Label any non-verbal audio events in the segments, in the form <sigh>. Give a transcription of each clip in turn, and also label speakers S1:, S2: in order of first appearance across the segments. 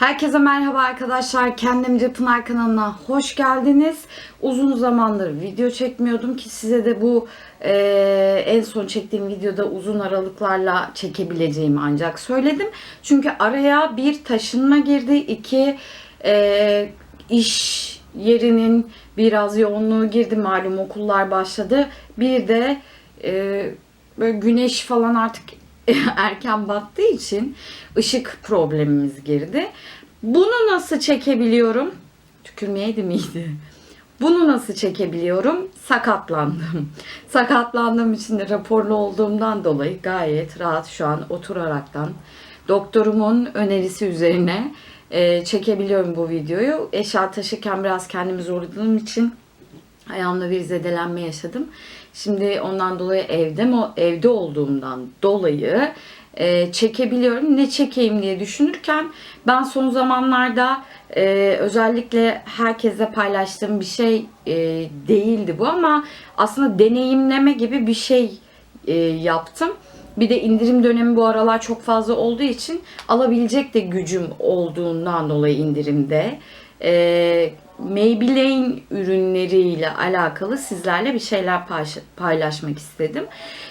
S1: Herkese merhaba arkadaşlar. Kendimce Pınar kanalına hoş geldiniz. Uzun zamandır video çekmiyordum ki size de bu e, en son çektiğim videoda uzun aralıklarla çekebileceğimi ancak söyledim. Çünkü araya bir taşınma girdi. iki e, iş yerinin biraz yoğunluğu girdi. Malum okullar başladı. Bir de e, böyle güneş falan artık <laughs> erken battığı için ışık problemimiz girdi. Bunu nasıl çekebiliyorum? Tükürmeyeydi miydi? Bunu nasıl çekebiliyorum? Sakatlandım. <laughs> Sakatlandığım için de raporlu olduğumdan dolayı gayet rahat şu an oturaraktan doktorumun önerisi üzerine e, çekebiliyorum bu videoyu. Eşya taşırken biraz kendimi zorladığım için ayağımda bir zedelenme yaşadım. Şimdi ondan dolayı evde mi evde olduğumdan dolayı e, çekebiliyorum. Ne çekeyim diye düşünürken ben son zamanlarda e, özellikle herkese paylaştığım bir şey e, değildi bu ama aslında deneyimleme gibi bir şey e, yaptım. Bir de indirim dönemi bu aralar çok fazla olduğu için alabilecek de gücüm olduğundan dolayı indirimde. E, Maybelline ürünleriyle alakalı sizlerle bir şeyler paylaşmak istedim.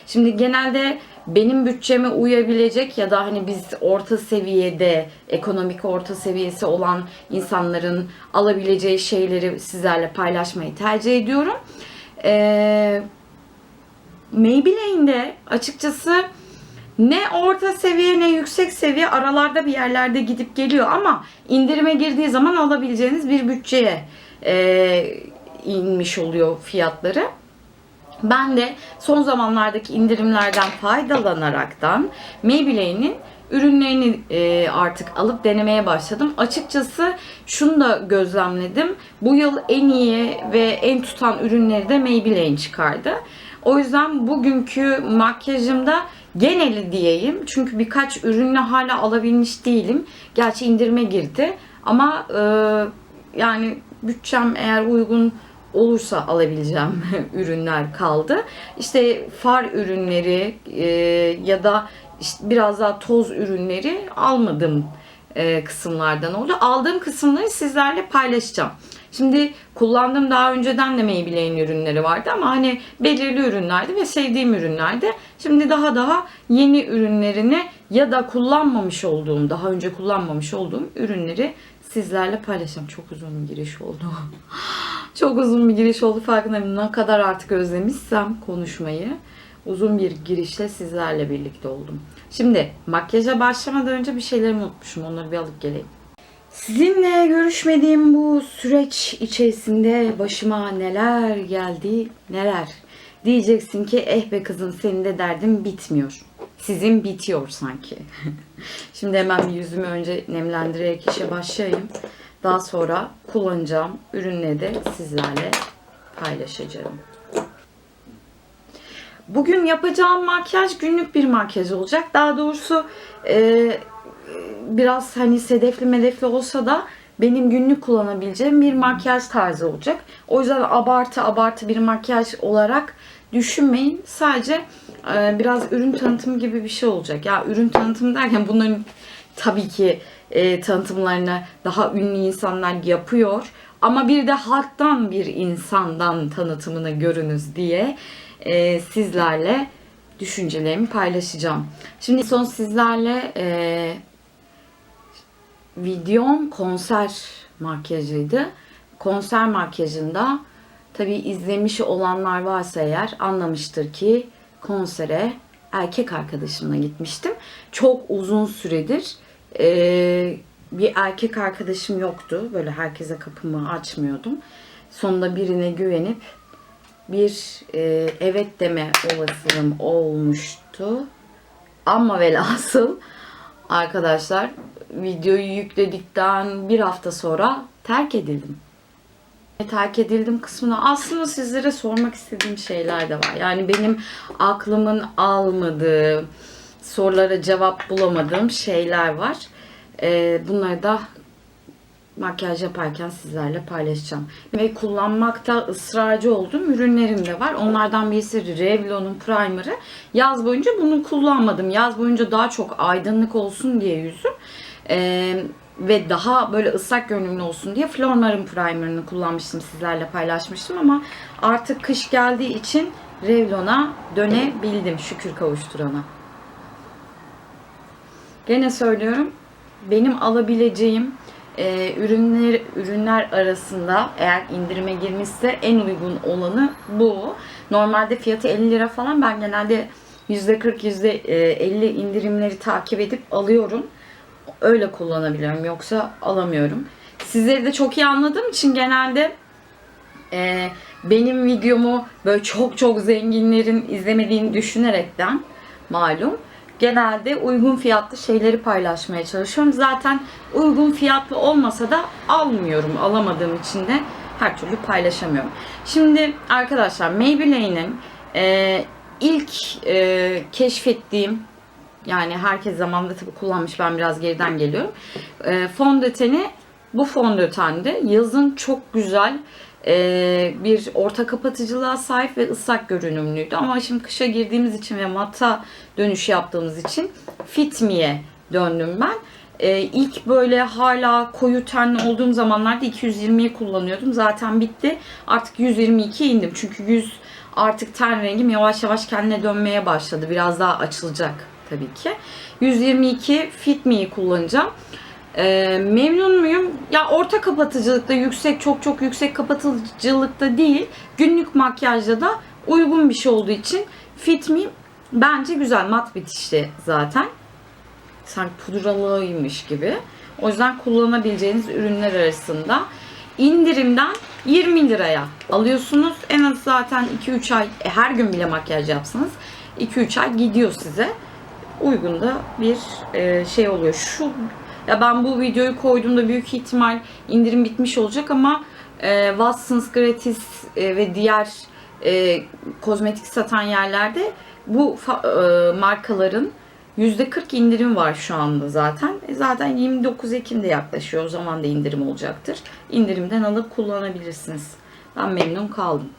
S1: Şimdi genelde benim bütçeme uyabilecek ya da hani biz orta seviyede, ekonomik orta seviyesi olan insanların alabileceği şeyleri sizlerle paylaşmayı tercih ediyorum. Ee, Maybelline'de açıkçası ne orta seviye ne yüksek seviye aralarda bir yerlerde gidip geliyor ama indirime girdiği zaman alabileceğiniz bir bütçeye e, inmiş oluyor fiyatları. Ben de son zamanlardaki indirimlerden faydalanaraktan Maybelline'in ürünlerini e, artık alıp denemeye başladım. Açıkçası şunu da gözlemledim. Bu yıl en iyi ve en tutan ürünleri de Maybelline çıkardı. O yüzden bugünkü makyajımda geneli diyeyim. Çünkü birkaç ürünle hala alabilmiş değilim. Gerçi indirime girdi. Ama e, yani bütçem eğer uygun olursa alabileceğim <laughs> ürünler kaldı. İşte far ürünleri e, ya da işte biraz daha toz ürünleri almadım e, kısımlardan oldu. Aldığım kısımları sizlerle paylaşacağım. Şimdi kullandığım daha önceden de Maybelline ürünleri vardı ama hani belirli ürünlerdi ve sevdiğim ürünlerdi. Şimdi daha daha yeni ürünlerini ya da kullanmamış olduğum, daha önce kullanmamış olduğum ürünleri sizlerle paylaşacağım. Çok uzun bir giriş oldu. <laughs> Çok uzun bir giriş oldu farkındayım. Ne kadar artık özlemişsem konuşmayı uzun bir girişle sizlerle birlikte oldum. Şimdi makyaja başlamadan önce bir şeylerimi unutmuşum. Onları bir alıp geleyim. Sizinle görüşmediğim bu süreç içerisinde başıma neler geldi, neler. Diyeceksin ki eh be kızım senin de derdin bitmiyor. Sizin bitiyor sanki. <laughs> Şimdi hemen bir yüzümü önce nemlendirerek işe başlayayım. Daha sonra kullanacağım ürünleri de sizlerle paylaşacağım. Bugün yapacağım makyaj günlük bir makyaj olacak. Daha doğrusu e, biraz hani sedefli medefli olsa da benim günlük kullanabileceğim bir makyaj tarzı olacak. O yüzden abartı abartı bir makyaj olarak düşünmeyin. Sadece e, biraz ürün tanıtımı gibi bir şey olacak. Ya ürün tanıtımı derken bunların tabii ki e, tanıtımlarını daha ünlü insanlar yapıyor. Ama bir de halktan bir insandan tanıtımını görünüz diye e, sizlerle düşüncelerimi paylaşacağım. Şimdi son sizlerle e, videom konser makyajıydı. Konser makyajında tabi izlemiş olanlar varsa eğer anlamıştır ki konsere erkek arkadaşımla gitmiştim. Çok uzun süredir e, bir erkek arkadaşım yoktu. Böyle herkese kapımı açmıyordum. Sonunda birine güvenip bir e, evet deme olasılığım olmuştu. Ama velhasıl arkadaşlar videoyu yükledikten bir hafta sonra terk edildim. Terk edildim kısmına aslında sizlere sormak istediğim şeyler de var. Yani benim aklımın almadığı, sorulara cevap bulamadığım şeyler var. Ee, bunları da makyaj yaparken sizlerle paylaşacağım. Ve kullanmakta ısrarcı olduğum ürünlerim de var. Onlardan birisi Revlon'un primer'ı. Yaz boyunca bunu kullanmadım. Yaz boyunca daha çok aydınlık olsun diye yüzüm. Ee, ve daha böyle ıslak görünümlü olsun diye Flormar'ın primerını kullanmıştım sizlerle paylaşmıştım ama artık kış geldiği için Revlon'a dönebildim şükür kavuşturana. Gene söylüyorum benim alabileceğim e, ürünler ürünler arasında eğer indirime girmişse en uygun olanı bu. Normalde fiyatı 50 lira falan ben genelde %40 %50 indirimleri takip edip alıyorum. Öyle kullanabiliyorum yoksa alamıyorum. Sizleri de çok iyi anladığım için genelde e, benim videomu böyle çok çok zenginlerin izlemediğini düşünerekten malum genelde uygun fiyatlı şeyleri paylaşmaya çalışıyorum. Zaten uygun fiyatlı olmasa da almıyorum. Alamadığım için de her türlü paylaşamıyorum. Şimdi arkadaşlar Maybelline'in e, ilk e, keşfettiğim yani herkes zamanında tabii kullanmış ben biraz geriden geliyorum. E, fondöteni bu fondötende yazın çok güzel e, bir orta kapatıcılığa sahip ve ıslak görünümlüydü. Ama şimdi kışa girdiğimiz için ve mata dönüşü yaptığımız için Fit Me'ye döndüm ben. E, ilk böyle hala koyu tenli olduğum zamanlarda 220'yi kullanıyordum. Zaten bitti. Artık 122 indim. Çünkü yüz artık ten rengim yavaş yavaş kendine dönmeye başladı. Biraz daha açılacak tabii ki. 122 Fit Me'yi kullanacağım. Ee, memnun muyum? Ya orta kapatıcılıkta yüksek çok çok yüksek kapatıcılıkta değil. Günlük makyajda da uygun bir şey olduğu için Fit Me bence güzel mat bitişli zaten. Sanki pudralıymış gibi. O yüzden kullanabileceğiniz ürünler arasında indirimden 20 liraya alıyorsunuz. En az zaten 2-3 ay e, her gün bile makyaj yapsanız 2-3 ay gidiyor size. Uygun da bir e, şey oluyor. Şu ya ben bu videoyu koyduğumda büyük ihtimal indirim bitmiş olacak ama e, Watsons Gratis e, ve diğer e, kozmetik satan yerlerde bu e, markaların %40 indirim var şu anda zaten. E, zaten 29 Ekim'de yaklaşıyor. O zaman da indirim olacaktır. İndirimden alıp kullanabilirsiniz. Ben memnun kaldım.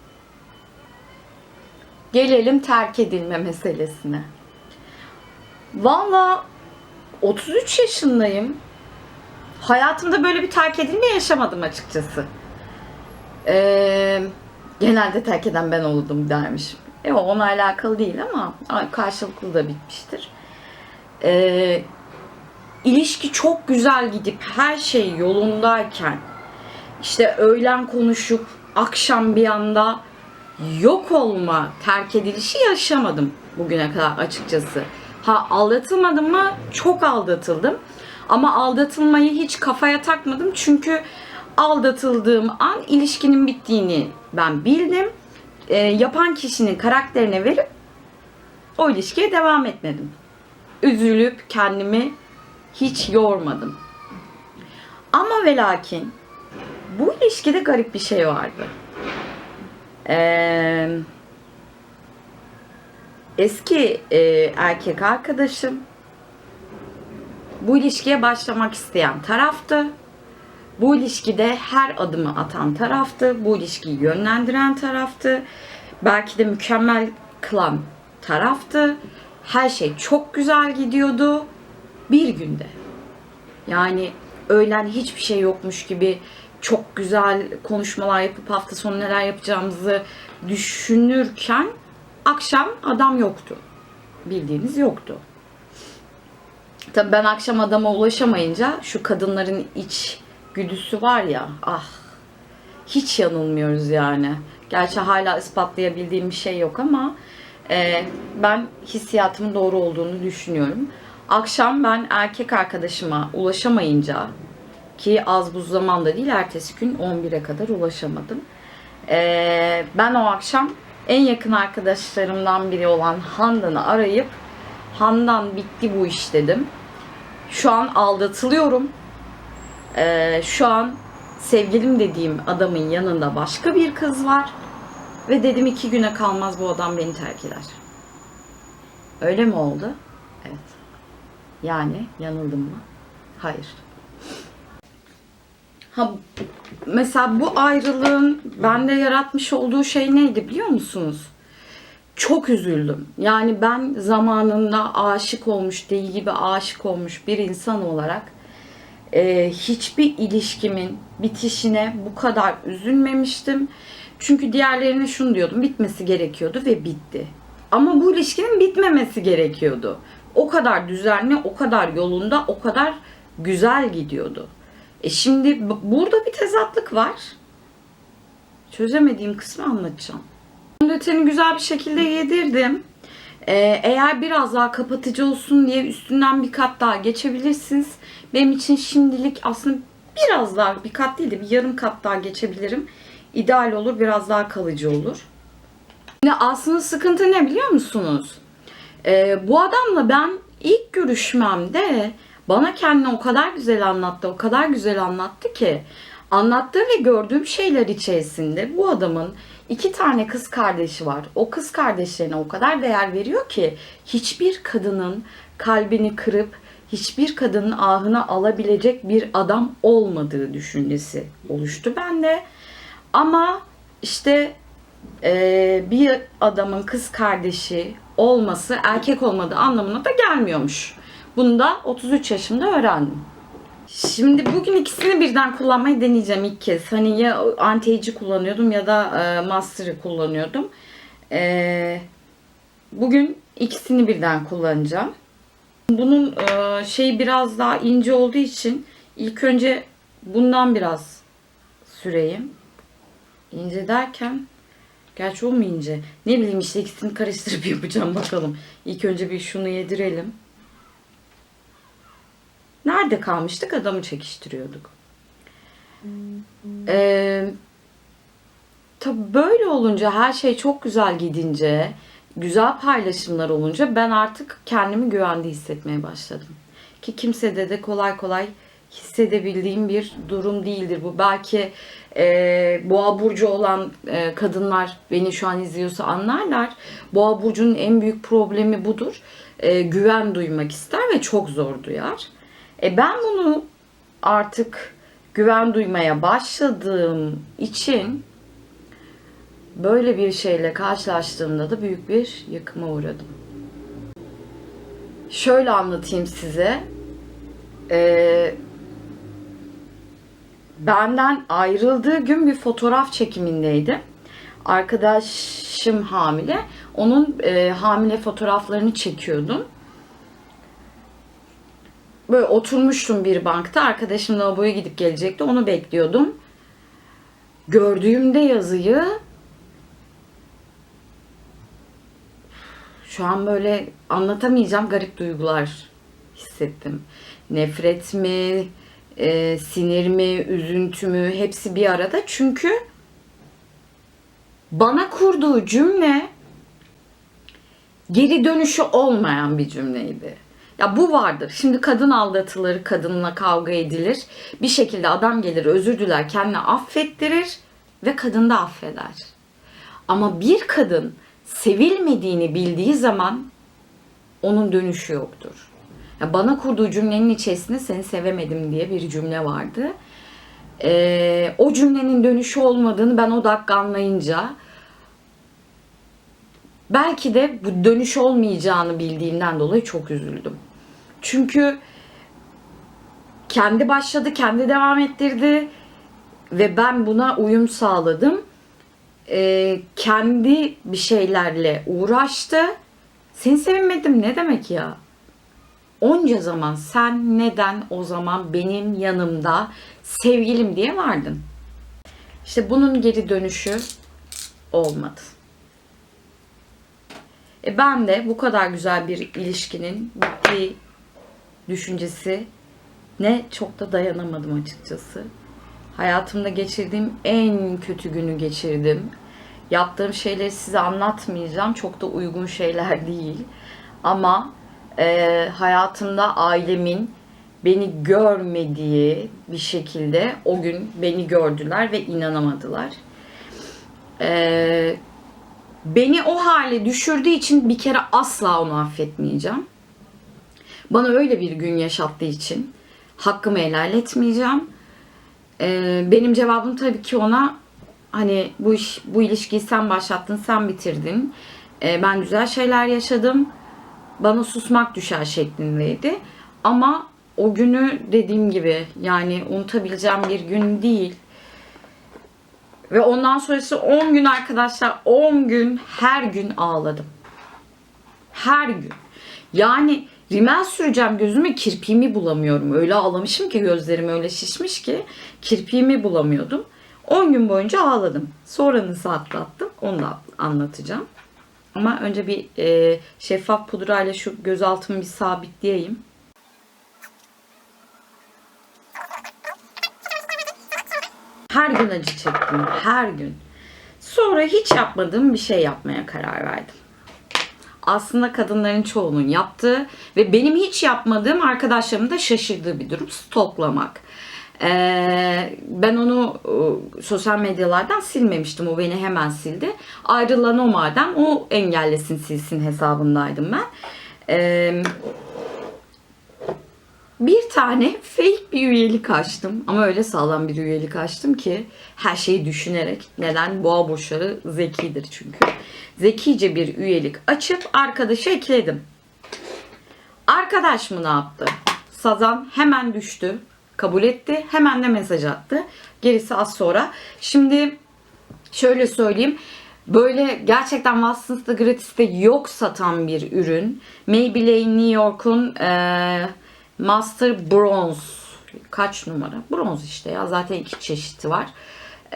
S1: Gelelim terk edilme meselesine. Valla 33 yaşındayım. Hayatımda böyle bir terk edilme yaşamadım açıkçası. Ee, genelde terk eden ben oldum dermiş. E, ona alakalı değil ama karşılıklı da bitmiştir. Ee, ilişki çok güzel gidip her şey yolundayken işte öğlen konuşup akşam bir anda yok olma, terk edilişi yaşamadım bugüne kadar açıkçası. Ha aldatılmadım mı? Çok aldatıldım. Ama aldatılmayı hiç kafaya takmadım. Çünkü aldatıldığım an ilişkinin bittiğini ben bildim. E, yapan kişinin karakterine verip o ilişkiye devam etmedim. Üzülüp kendimi hiç yormadım. Ama ve lakin bu ilişkide garip bir şey vardı. Eee eski e, erkek arkadaşım bu ilişkiye başlamak isteyen taraftı. Bu ilişkide her adımı atan taraftı. Bu ilişkiyi yönlendiren taraftı. Belki de mükemmel kılan taraftı. Her şey çok güzel gidiyordu. Bir günde. Yani öğlen hiçbir şey yokmuş gibi çok güzel konuşmalar yapıp hafta sonu neler yapacağımızı düşünürken akşam adam yoktu. Bildiğiniz yoktu. Tabii ben akşam adama ulaşamayınca şu kadınların iç güdüsü var ya ah hiç yanılmıyoruz yani. Gerçi hala ispatlayabildiğim bir şey yok ama e, ben hissiyatımın doğru olduğunu düşünüyorum. Akşam ben erkek arkadaşıma ulaşamayınca ki az bu zamanda değil ertesi gün 11'e kadar ulaşamadım. E, ben o akşam en yakın arkadaşlarımdan biri olan Handan'ı arayıp Handan bitti bu iş dedim. Şu an aldatılıyorum. Ee, şu an sevgilim dediğim adamın yanında başka bir kız var. Ve dedim iki güne kalmaz bu adam beni terk eder. Öyle mi oldu? Evet. Yani yanıldım mı? Hayır. Ha mesela bu ayrılığın bende yaratmış olduğu şey neydi biliyor musunuz? Çok üzüldüm. Yani ben zamanında aşık olmuş, değil gibi aşık olmuş bir insan olarak e, hiçbir ilişkimin bitişine bu kadar üzülmemiştim. Çünkü diğerlerine şunu diyordum, bitmesi gerekiyordu ve bitti. Ama bu ilişkinin bitmemesi gerekiyordu. O kadar düzenli, o kadar yolunda, o kadar güzel gidiyordu. E şimdi burada bir tezatlık var. Çözemediğim kısmı anlatacağım. Fondöteni güzel bir şekilde yedirdim. Ee, eğer biraz daha kapatıcı olsun diye üstünden bir kat daha geçebilirsiniz. Benim için şimdilik aslında biraz daha bir kat değil de bir yarım kat daha geçebilirim. İdeal olur, biraz daha kalıcı olur. Şimdi aslında sıkıntı ne biliyor musunuz? Ee, bu adamla ben ilk görüşmemde bana kendini o kadar güzel anlattı, o kadar güzel anlattı ki anlattığı ve gördüğüm şeyler içerisinde bu adamın iki tane kız kardeşi var. O kız kardeşlerine o kadar değer veriyor ki hiçbir kadının kalbini kırıp hiçbir kadının ahını alabilecek bir adam olmadığı düşüncesi oluştu bende. Ama işte e, bir adamın kız kardeşi olması erkek olmadığı anlamına da gelmiyormuş. Bunu da 33 yaşımda öğrendim. Şimdi bugün ikisini birden kullanmayı deneyeceğim ilk kez. Hani ya anti kullanıyordum ya da e, master'ı kullanıyordum. E, bugün ikisini birden kullanacağım. Bunun e, şeyi biraz daha ince olduğu için ilk önce bundan biraz süreyim. İnce derken Gerçi o mu ince? Ne bileyim işte ikisini karıştırıp <laughs> yapacağım bakalım. İlk önce bir şunu yedirelim. Nerede kalmıştık? Adamı çekiştiriyorduk. Ee, tabii böyle olunca her şey çok güzel gidince, güzel paylaşımlar olunca ben artık kendimi güvende hissetmeye başladım. Ki kimsede de kolay kolay hissedebildiğim bir durum değildir bu. Belki e, boğa burcu olan e, kadınlar beni şu an izliyorsa anlarlar. Boğa burcunun en büyük problemi budur. E, güven duymak ister ve çok zor duyar. E, ben bunu artık güven duymaya başladığım için böyle bir şeyle karşılaştığımda da büyük bir yıkıma uğradım. Şöyle anlatayım size. Ee, benden ayrıldığı gün bir fotoğraf çekimindeydi. Arkadaşım hamile. Onun e, hamile fotoğraflarını çekiyordum. Böyle oturmuştum bir bankta. Arkadaşım lavaboya gidip gelecekti. Onu bekliyordum. Gördüğümde yazıyı şu an böyle anlatamayacağım garip duygular hissettim. Nefret mi, e, sinir mi, üzüntü mü hepsi bir arada. Çünkü bana kurduğu cümle geri dönüşü olmayan bir cümleydi. Ya bu vardır. Şimdi kadın aldatılır, kadınla kavga edilir. Bir şekilde adam gelir, özür diler, kendini affettirir ve kadın da affeder. Ama bir kadın sevilmediğini bildiği zaman onun dönüşü yoktur. Ya bana kurduğu cümlenin içerisinde seni sevemedim diye bir cümle vardı. Ee, o cümlenin dönüşü olmadığını ben o dakika anlayınca belki de bu dönüş olmayacağını bildiğimden dolayı çok üzüldüm. Çünkü kendi başladı, kendi devam ettirdi ve ben buna uyum sağladım. Ee, kendi bir şeylerle uğraştı. Seni sevinmedim ne demek ya? Onca zaman sen neden o zaman benim yanımda sevgilim diye vardın? İşte bunun geri dönüşü olmadı. E ben de bu kadar güzel bir ilişkinin bittiği düşüncesi ne çok da dayanamadım açıkçası. Hayatımda geçirdiğim en kötü günü geçirdim. Yaptığım şeyleri size anlatmayacağım. Çok da uygun şeyler <laughs> değil. Ama e, hayatımda ailemin beni görmediği bir şekilde o gün beni gördüler ve inanamadılar. E, beni o hale düşürdüğü için bir kere asla onu affetmeyeceğim. Bana öyle bir gün yaşattığı için hakkımı helal etmeyeceğim. Ee, benim cevabım tabii ki ona hani bu iş bu ilişkiyi sen başlattın, sen bitirdin. Ee, ben güzel şeyler yaşadım. Bana susmak düşer şeklindeydi. Ama o günü dediğim gibi yani unutabileceğim bir gün değil. Ve ondan sonrası 10 gün arkadaşlar 10 gün her gün ağladım. Her gün. Yani rimel süreceğim gözüme kirpiğimi bulamıyorum. Öyle ağlamışım ki gözlerim öyle şişmiş ki kirpiğimi bulamıyordum. 10 gün boyunca ağladım. Sonra atlattım onu da anlatacağım. Ama önce bir e, şeffaf pudrayla şu gözaltımı bir sabitleyeyim. Her gün acı çektim. Her gün. Sonra hiç yapmadığım bir şey yapmaya karar verdim. Aslında kadınların çoğunun yaptığı ve benim hiç yapmadığım arkadaşlarımın da şaşırdığı bir durum stoklamak. Ee, ben onu e, sosyal medyalardan silmemiştim. O beni hemen sildi. Ayrılan o madem o engellesin silsin hesabındaydım ben. Ee, bir tane fake bir üyelik açtım. Ama öyle sağlam bir üyelik açtım ki her şeyi düşünerek. Neden? Boğa burçları zekidir çünkü. Zekice bir üyelik açıp arkadaşı ekledim. Arkadaş mı ne yaptı? Sazan hemen düştü. Kabul etti. Hemen de mesaj attı. Gerisi az sonra. Şimdi şöyle söyleyeyim. Böyle gerçekten Watsons'ta gratis'te yok satan bir ürün. Maybelline New York'un eee Master Bronze kaç numara? Bronz işte ya. Zaten iki çeşidi var.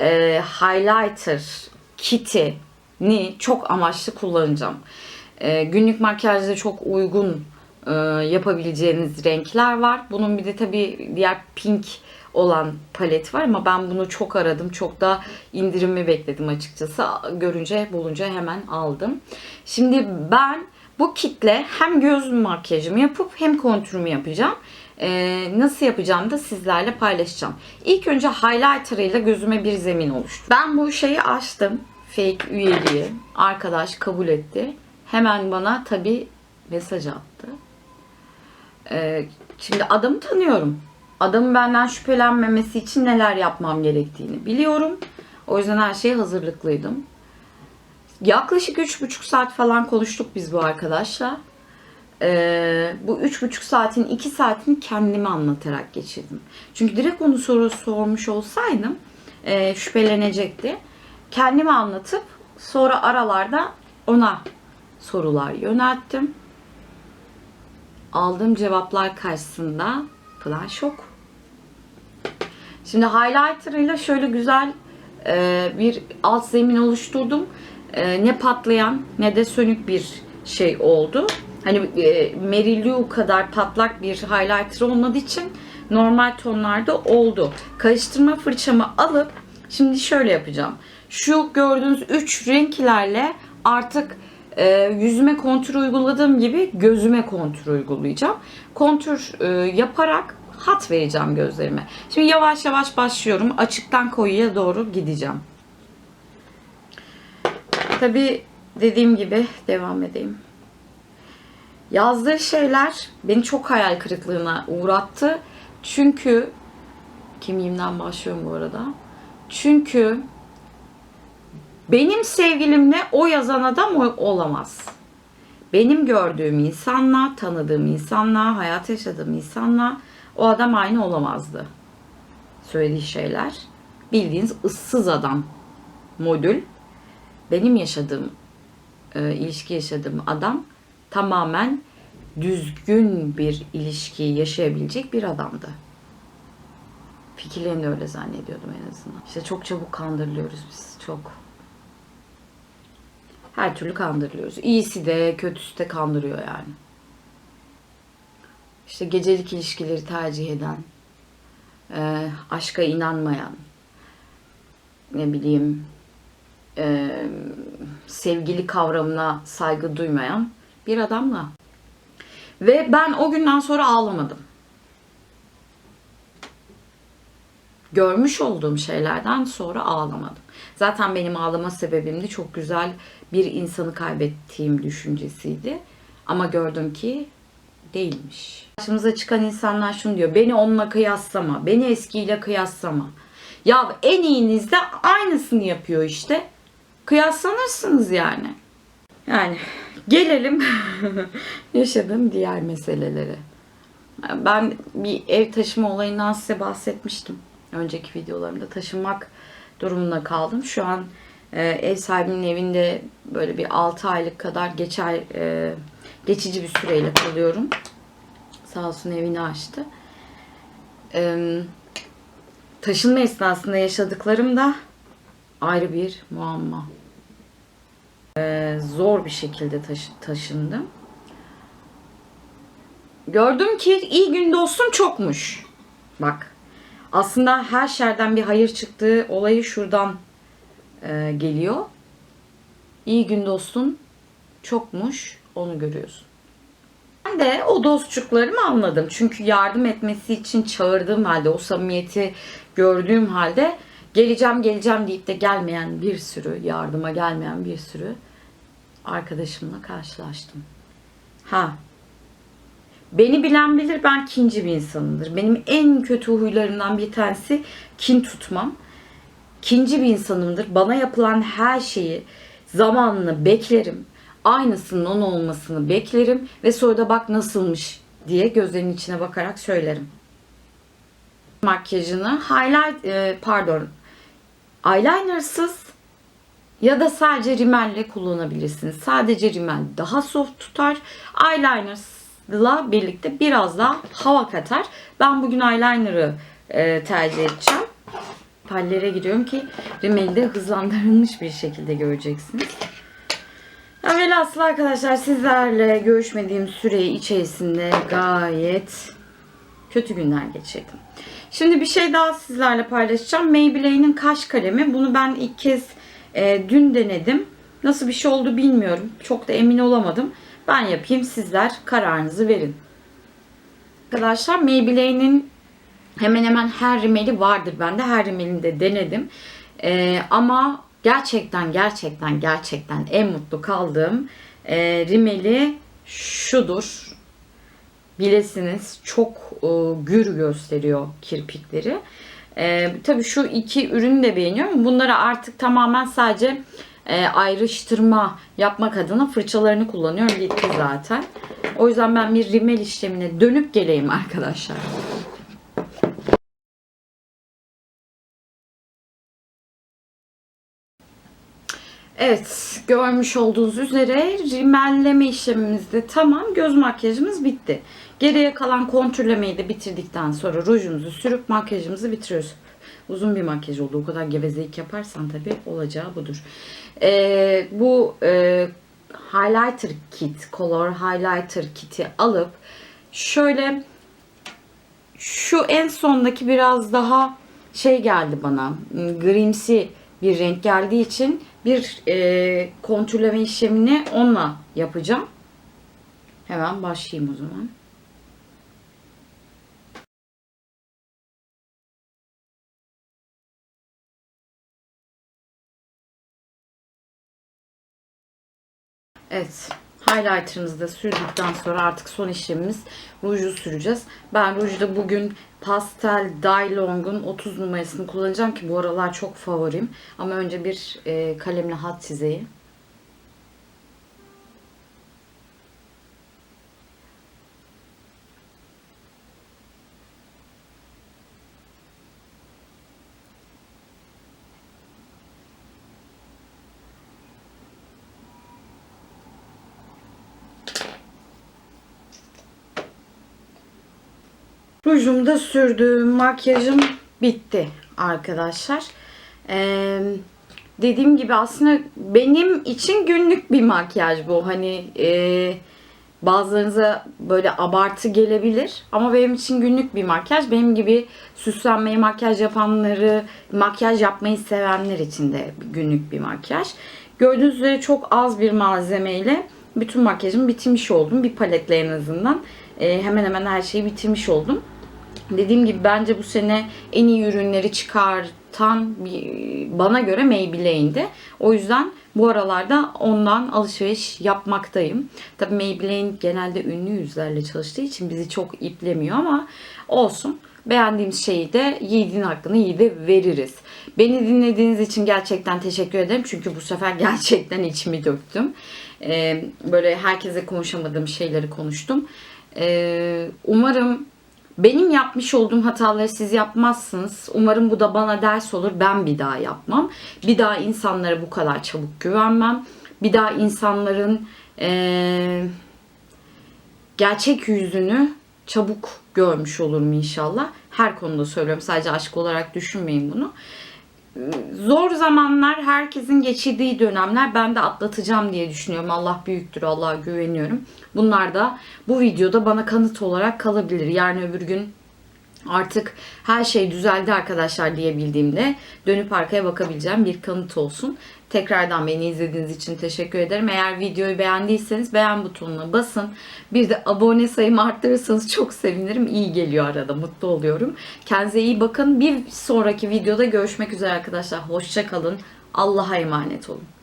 S1: Ee, highlighter kitini çok amaçlı kullanacağım. Ee, günlük makyajda çok uygun e, yapabileceğiniz renkler var. Bunun bir de tabii diğer pink olan palet var ama ben bunu çok aradım. Çok da indirimi bekledim açıkçası. Görünce bulunca hemen aldım. Şimdi ben bu kitle hem göz makyajımı yapıp hem kontürümü yapacağım. Ee, nasıl yapacağım da sizlerle paylaşacağım. İlk önce highlighter ile gözüme bir zemin oluştu. Ben bu şeyi açtım. Fake üyeliği. Arkadaş kabul etti. Hemen bana tabi mesaj attı. Ee, şimdi adamı tanıyorum. Adamın benden şüphelenmemesi için neler yapmam gerektiğini biliyorum. O yüzden her şeye hazırlıklıydım. Yaklaşık üç buçuk saat falan konuştuk biz bu arkadaşla. Ee, bu üç buçuk saatin iki saatini kendime anlatarak geçirdim. Çünkü direkt onu soru sormuş olsaydım e, şüphelenecekti. Kendime anlatıp sonra aralarda ona sorular yönelttim. Aldığım cevaplar karşısında plan şok. Şimdi highlighter ile şöyle güzel e, bir alt zemin oluşturdum. E, ne patlayan ne de sönük bir şey oldu. Hani e, Mary Lou kadar patlak bir highlighter olmadığı için normal tonlarda oldu. Karıştırma fırçamı alıp şimdi şöyle yapacağım. Şu gördüğünüz 3 renklerle artık e, yüzüme kontür uyguladığım gibi gözüme kontür uygulayacağım. Kontür e, yaparak hat vereceğim gözlerime. Şimdi yavaş yavaş başlıyorum. Açıktan koyuya doğru gideceğim. Tabi dediğim gibi devam edeyim. Yazdığı şeyler beni çok hayal kırıklığına uğrattı. Çünkü kimliğimden başlıyorum bu arada. Çünkü benim sevgilimle o yazan adam olamaz. Benim gördüğüm insanla, tanıdığım insanla, hayat yaşadığım insanla o adam aynı olamazdı. Söylediği şeyler. Bildiğiniz ıssız adam modül. Benim yaşadığım, e, ilişki yaşadığım adam tamamen düzgün bir ilişki yaşayabilecek bir adamdı. Fikirlerini öyle zannediyordum en azından. İşte çok çabuk kandırılıyoruz biz. Çok. Her türlü kandırılıyoruz. İyisi de kötüsü de kandırıyor yani. İşte gecelik ilişkileri tercih eden, e, aşka inanmayan, ne bileyim, e, sevgili kavramına saygı duymayan bir adamla. Ve ben o günden sonra ağlamadım. Görmüş olduğum şeylerden sonra ağlamadım. Zaten benim ağlama sebebim de çok güzel bir insanı kaybettiğim düşüncesiydi. Ama gördüm ki değilmiş. Karşımıza çıkan insanlar şunu diyor. Beni onunla kıyaslama. Beni eskiyle kıyaslama. Ya en iyiniz de aynısını yapıyor işte. Kıyaslanırsınız yani. Yani gelelim <laughs> yaşadığım diğer meselelere. Ben bir ev taşıma olayından size bahsetmiştim. Önceki videolarımda taşınmak durumunda kaldım. Şu an e, ev sahibimin evinde böyle bir 6 aylık kadar geçer e, geçici bir süreyle kalıyorum. Sağ olsun evini açtı. E, taşınma esnasında yaşadıklarım da ayrı bir muamma. E, zor bir şekilde taşı- taşındım. Gördüm ki iyi gün dostum çokmuş. Bak. Aslında her şerden bir hayır çıktığı olayı şuradan e, geliyor. İyi gün dostum çokmuş. Onu görüyorsun. Ben de o dostçuklarımı anladım. Çünkü yardım etmesi için çağırdığım halde, o samimiyeti gördüğüm halde geleceğim geleceğim deyip de gelmeyen bir sürü, yardıma gelmeyen bir sürü arkadaşımla karşılaştım. Ha, Beni bilen bilir ben kinci bir insanımdır. Benim en kötü huylarımdan bir tanesi kin tutmam. Kinci bir insanımdır. Bana yapılan her şeyi zamanını beklerim. Aynısının onun olmasını beklerim ve sonra da bak nasılmış diye gözlerinin içine bakarak söylerim. Makyajını highlight e, pardon eyelinersız ya da sadece rimelle kullanabilirsiniz. Sadece rimel daha soft tutar. Eyeliner'la birlikte biraz daha hava katar. Ben bugün eyeliner'ı e, tercih edeceğim. Pallere giriyorum ki rimeli de hızlandırılmış bir şekilde göreceksiniz. Velhasıl arkadaşlar sizlerle görüşmediğim süre içerisinde gayet kötü günler geçirdim. Şimdi bir şey daha sizlerle paylaşacağım. Maybelline'in kaş kalemi. Bunu ben ilk kez e, dün denedim. Nasıl bir şey oldu bilmiyorum. Çok da emin olamadım. Ben yapayım sizler kararınızı verin. Arkadaşlar Maybelline'in hemen hemen her rimeli vardır. Ben de her rimelini de denedim. E, ama gerçekten gerçekten gerçekten en mutlu kaldığım e, rimeli şudur bilesiniz çok e, gür gösteriyor kirpikleri. E, tabii şu iki ürünü de beğeniyorum. Bunları artık tamamen sadece e, ayrıştırma yapmak adına fırçalarını kullanıyorum. Bitti zaten. O yüzden ben bir rimel işlemine dönüp geleyim arkadaşlar. Evet, görmüş olduğunuz üzere rimelleme işlemimiz de tamam. Göz makyajımız bitti. Geriye kalan kontürlemeyi de bitirdikten sonra rujumuzu sürüp makyajımızı bitiriyoruz. Uzun bir makyaj oldu. O kadar gevezelik yaparsan tabii olacağı budur. Ee, bu e, highlighter kit, color highlighter kiti alıp şöyle şu en sondaki biraz daha şey geldi bana. Grimsi bir renk geldiği için bir e, kontürleme işlemini onunla yapacağım. Hemen başlayayım o zaman. Evet. Highlighter'ımızı da sürdükten sonra artık son işlemimiz ruju süreceğiz. Ben rujda bugün Pastel Dailong'un 30 numarasını kullanacağım ki bu aralar çok favorim. Ama önce bir e, kalemle hat çizeyim. Rujumu da sürdüm. Makyajım bitti arkadaşlar. Ee, dediğim gibi aslında benim için günlük bir makyaj bu. Hani e, bazılarınıza böyle abartı gelebilir. Ama benim için günlük bir makyaj. Benim gibi süslenmeyi, makyaj yapanları, makyaj yapmayı sevenler için de günlük bir makyaj. Gördüğünüz üzere çok az bir malzemeyle bütün makyajımı bitirmiş oldum. Bir paletle en azından. Ee, hemen hemen her şeyi bitirmiş oldum. Dediğim gibi bence bu sene en iyi ürünleri çıkartan bana göre Maybelline'di. O yüzden bu aralarda ondan alışveriş yapmaktayım. Tabii Maybelline genelde ünlü yüzlerle çalıştığı için bizi çok iplemiyor ama olsun. Beğendiğimiz şeyi de yiğidin hakkını yiğide veririz. Beni dinlediğiniz için gerçekten teşekkür ederim. Çünkü bu sefer <laughs> gerçekten içimi döktüm. Ee, böyle herkese konuşamadığım şeyleri konuştum. Ee, umarım benim yapmış olduğum hataları siz yapmazsınız. Umarım bu da bana ders olur. Ben bir daha yapmam. Bir daha insanlara bu kadar çabuk güvenmem. Bir daha insanların ee, gerçek yüzünü çabuk görmüş olurum inşallah. Her konuda söylüyorum. Sadece aşk olarak düşünmeyin bunu. Zor zamanlar, herkesin geçirdiği dönemler ben de atlatacağım diye düşünüyorum. Allah büyüktür, Allah'a güveniyorum. Bunlar da bu videoda bana kanıt olarak kalabilir. Yarın öbür gün artık her şey düzeldi arkadaşlar diyebildiğimde dönüp arkaya bakabileceğim bir kanıt olsun. Tekrardan beni izlediğiniz için teşekkür ederim. Eğer videoyu beğendiyseniz beğen butonuna basın. Bir de abone sayımı arttırırsanız çok sevinirim. İyi geliyor arada. Mutlu oluyorum. Kendinize iyi bakın. Bir sonraki videoda görüşmek üzere arkadaşlar. Hoşça kalın. Allah'a emanet olun.